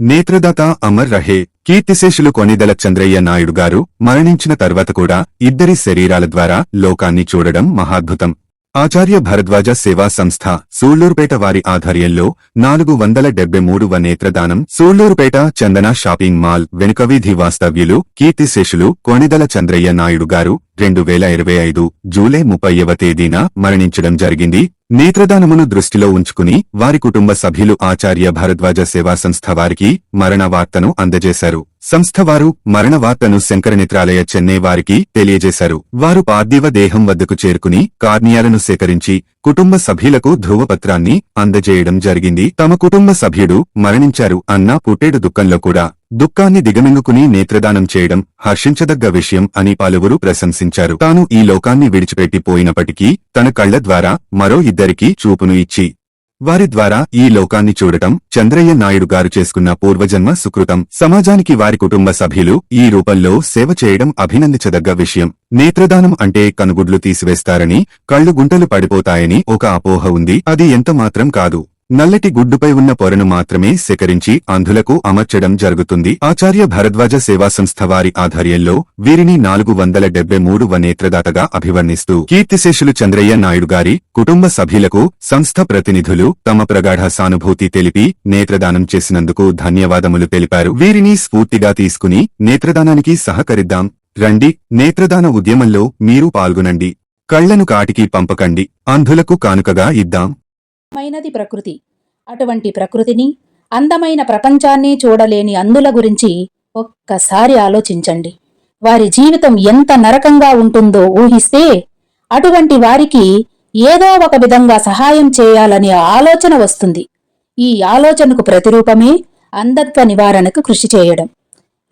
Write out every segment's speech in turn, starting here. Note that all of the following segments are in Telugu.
నేత్రదాత అమర్ రహే కీర్తిశేషులు కొనిదల చంద్రయ్య నాయుడు గారు మరణించిన తర్వాత కూడా ఇద్దరి శరీరాల ద్వారా లోకాన్ని చూడడం మహాద్భుతం. ఆచార్య భరద్వాజ సేవా సంస్థ సూళ్ళూరుపేట వారి ఆధ్వర్యంలో నాలుగు వందల డెబ్బై మూడవ నేత్రదానం సూళ్ళూరుపేట చందన షాపింగ్ మాల్ వెనుకవీధి వాస్తవ్యులు కీర్తిశేషులు కొణిదల చంద్రయ్య నాయుడు గారు రెండు వేల ఇరవై ఐదు జూలై ముప్పైవ తేదీన మరణించడం జరిగింది. నేత్రదానమును దృష్టిలో ఉంచుకుని వారి కుటుంబ సభ్యులు ఆచార్య భరద్వాజ సేవా సంస్థ వారికి మరణ వార్తను అందజేశారు. సంస్థ వారు మరణ శంకరనేత్రాలయ చెన్నై వారికి తెలియజేశారు. వారు పార్థివ దేహం వద్దకు చేరుకుని కార్నియాలను సేకరించి కుటుంబ సభ్యులకు ధృవపత్రాన్ని అందజేయడం జరిగింది. తమ కుటుంబ సభ్యుడు మరణించారు అన్న పుట్టేడు దుఃఖంలో కూడా దుఃఖాన్ని దిగమింగుకుని నేత్రదానం చేయడం హర్షించదగ్గ విషయం అని పలువురు ప్రశంసించారు. తాను ఈ లోకాన్ని విడిచిపెట్టి పోయినప్పటికీ తన కళ్ళ ద్వారా మరో ఇద్దరికి చూపును ఇచ్చి వారి ద్వారా ఈ లోకాన్ని చూడటం చంద్రయ్య నాయుడు గారు చేసుకున్న పూర్వజన్మ సుకృతం. సమాజానికి వారి కుటుంబ సభ్యులు ఈ రూపంలో సేవ చేయడం అభినందించదగ్గ విషయం. నేత్రదానం అంటే కనుగుడ్లు తీసివేస్తారని కళ్ళు గుంటలు పడిపోతాయని ఒక అపోహ ఉంది. అది ఎంత మాత్రం కాదు. నల్లటి గుడ్డుపై ఉన్న పొరను మాత్రమే సేకరించి అంధులకు అమర్చడం జరుగుతుంది. ఆచార్య భరద్వాజ సేవా సంస్థ వారి ఆధ్వర్యంలో వీరిని నాలుగు వందల డెబ్బై మూడువ నేత్రదాతగా అభివర్ణిస్తూ కీర్తిశేషులు చంద్రయ్య నాయుడు గారి కుటుంబ సభ్యులకు సంస్థ ప్రతినిధులు తమ ప్రగాఢ సానుభూతి తెలిపి నేత్రదానం చేసినందుకు ధన్యవాదములు తెలిపారు. వీరిని స్ఫూర్తిగా తీసుకుని నేత్రదానానికి సహకరిద్దాం. రండి నేత్రదాన ఉద్యమంలో మీరు పాల్గొనండి. కళ్ళను కాటికి పంపకండి. అంధులకు కానుకగా ఇద్దాం. అందమైనది ప్రకృతి. అటువంటి ప్రకృతిని అందమైన ప్రపంచాన్ని చూడలేని అందుల గురించి ఒక్కసారి ఆలోచించండి. వారి జీవితం ఎంత నరకంగా ఉంటుందో ఊహిస్తే అటువంటి వారికి ఏదో ఒక విధంగా సహాయం చేయాలనే ఆలోచన వస్తుంది. ఈ ఆలోచనకు ప్రతిరూపమే అంధత్వ నివారణకు కృషి చేయడం.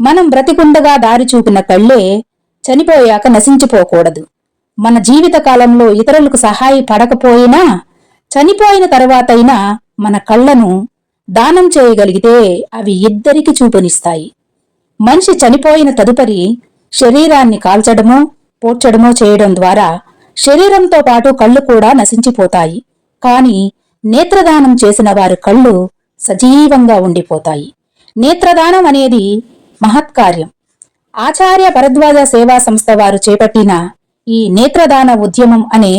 మనం బ్రతికుండగా దారి చూపిన కళ్ళే చనిపోయాక నశించిపోకూడదు. మన జీవితకాలంలో ఇతరులకు సహాయపడకపోయినా చనిపోయిన తర్వాతైనా మన కళ్ళను దానం చేయగలిగితే అవి ఇద్దరికి చూపునిస్తాయి. మనిషి చనిపోయిన తదుపరి శరీరాన్ని కాల్చడమో పోడ్చడమో చేయడం ద్వారా శరీరంతో పాటు కళ్ళు కూడా నశించిపోతాయి. కాని నేత్రదానం చేసిన వారి కళ్ళు సజీవంగా ఉండిపోతాయి. నేత్రదానం అనేది మహత్కార్యం ఆచార్య భరద్వాజ సేవా సంస్థ వారు చేపట్టిన ఈ నేత్రదాన ఉద్యమం అనే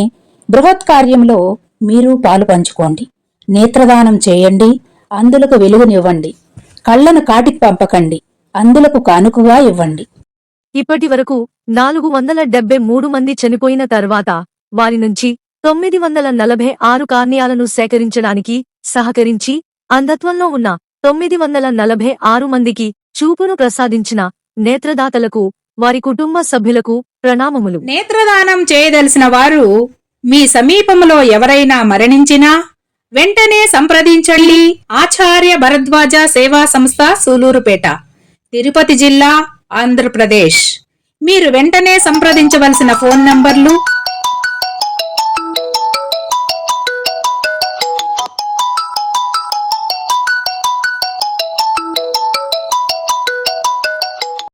బృహత్ కార్యంలో మీరు పాలు పంచుకోండి. నేత్రదానం చేయండి. అందులకు వెలుగునివ్వండి. కళ్ళను కాటికి పంపకండి. అందులకు కానుకగా ఇవ్వండి. ఇప్పటి వరకు నాలుగు వందల డెబ్బై మూడు మంది చనిపోయిన తర్వాత వారి నుంచి తొమ్మిది వందల నలభై ఆరు కార్నియాలను సేకరించడానికి సహకరించి అంధత్వంలో ఉన్న తొమ్మిది వందల నలభై ఆరు మందికి చూపును ప్రసాదించిన నేత్రదాతలకు వారి కుటుంబ సభ్యులకు ప్రణామములు. నేత్రదానం చేయదలిసిన వారు మీ సమీపంలో ఎవరైనా మరణించినా వెంటనే సంప్రదించండి. ఆచార్య భరద్వాజ సేవా సంస్థ సూలూరుపేట తిరుపతి జిల్లా ఆంధ్రప్రదేశ్. మీరు వెంటనే సంప్రదించవలసిన ఫోన్ నంబర్లు